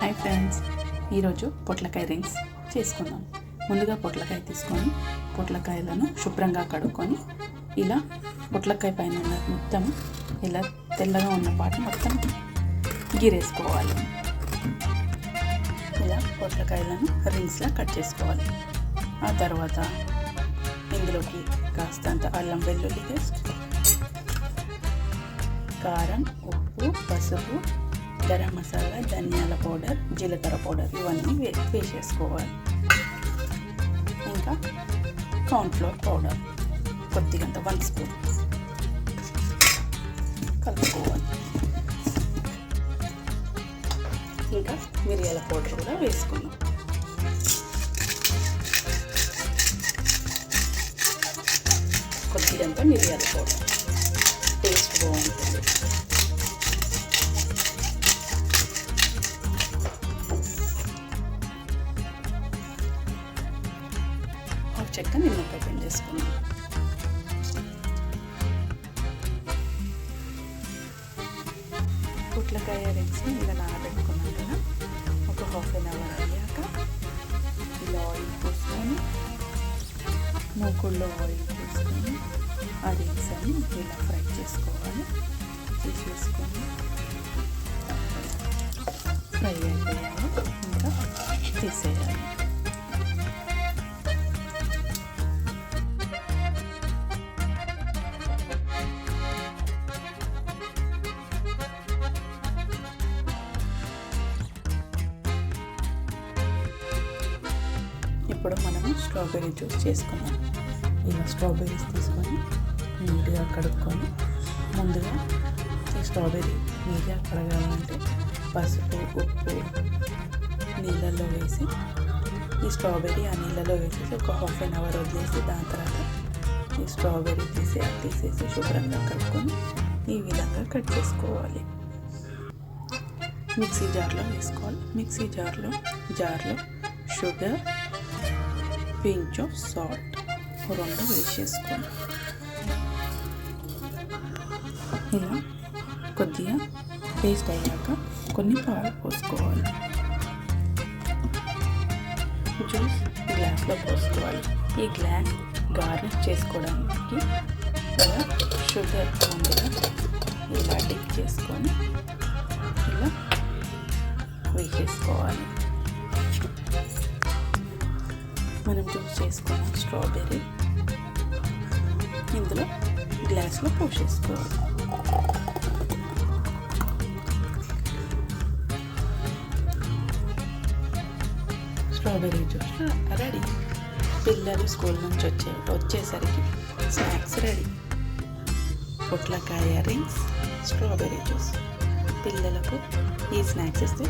Hi friends ఈరోజు పొట్లకాయ rings చేసుకుందాం. ముందుగా పొట్లకాయ తీసుకొని పొట్లకాయలను శుభ్రంగా కడుక్కొని ఇలా పొట్లకాయ పైన ఉన్న మొత్తం ఇలా తెల్లగా ఉన్న పాటు మొత్తం గీరేసుకోవాలి. ఇలా పొట్లకాయలను రింగ్స్లా కట్ చేసుకోవాలి. ఆ తర్వాత ఇందులోకి కాస్తంత అల్లం వెల్లుల్లి పేస్ట్ కారం ఉప్పు పసుపు గరం మసాలా ధనియాల పౌడర్ జీలకర్ర పౌడర్ ఇవన్నీ వే వేసేసుకోవాలి. ఇంకా కార్న్ఫ్లోర్ పౌడర్ కొద్దిగంత వన్ స్పూన్ కలుపుకోవాలి. ఇంకా మిరియాల పౌడర్ కూడా వేసుకున్నాం కొద్దిగంత మిరియాల పౌడర్. టేస్ట్ బాగుంటుంది. చెక్క నిమ్మకాయ పిండి చేసుకున్నాం పుట్లకాయ రింగ్స్ ఇలా నానబెట్టుకున్నాం కదా ఒక హాఫ్ అన్ అవర్ అయ్యాక ఇలా ఆయిల్ పోసుకొని మూకుల్లో ఆయిల్ పోసుకొని ఆ రింగ్స్ అని ఇలా ఫ్రై చేసుకోవాలి. తీసేసుకొని ఫ్రై అయిపోయాక ఇంకా తీసేయాలి. ఇప్పుడు మనము స్ట్రాబెర్రీ జ్యూస్ చేసుకుందాం. ఇలా స్ట్రాబెర్రీస్ తీసుకొని నీట్గా కడుక్కొని ముందుగా ఈ స్ట్రాబెర్రీ నీట్గా కడగాలంటే పసుపు ఉప్పు నీళ్ళల్లో వేసి ఈ స్ట్రాబెర్రీ ఆ నీళ్ళలో వేసేసి ఒక హాఫ్ అన్ అవర్ వదిలేసి దాని తర్వాత ఈ స్ట్రాబెర్రీ తీసి తీసేసి శుభ్రంగా కడుక్కొని ఈ విధంగా కట్ చేసుకోవాలి. మిక్సీ జార్లో వేసుకోవాలి. మిక్సీ జార్లో జార్లో షుగర్ పించ్ ఆఫ్ సాల్ట్ రెండు వేసేసుకోండి. ఇలా కొద్దిగా పేస్ట్ అయ్యాక కొన్ని పాలు పోసుకోవాలి. జ్యూస్ గ్లాస్లో పోసుకోవాలి. ఈ గ్లాస్ గార్లిక్ చేసుకోవడానికి ఇలా షుగర్ ముందుగా ఇలా డిప్ చేసుకొని ఇలా వేసేసుకోవాలి. మనం జ్యూస్ చేసుకున్న స్ట్రాబెర్రీ. ఇందులో గ్లాస్లో పోసేసుకోవాలి. Strawberry juice. రెడీ. పిల్లలు స్కూల్ నుంచి వచ్చే వచ్చేసరికి స్నాక్స్ రెడీ. పొట్లకాయ రింగ్స్ స్ట్రాబెర్రీ జ్యూస్. పిల్లలకు ఈ స్నాక్స్ ఇస్తే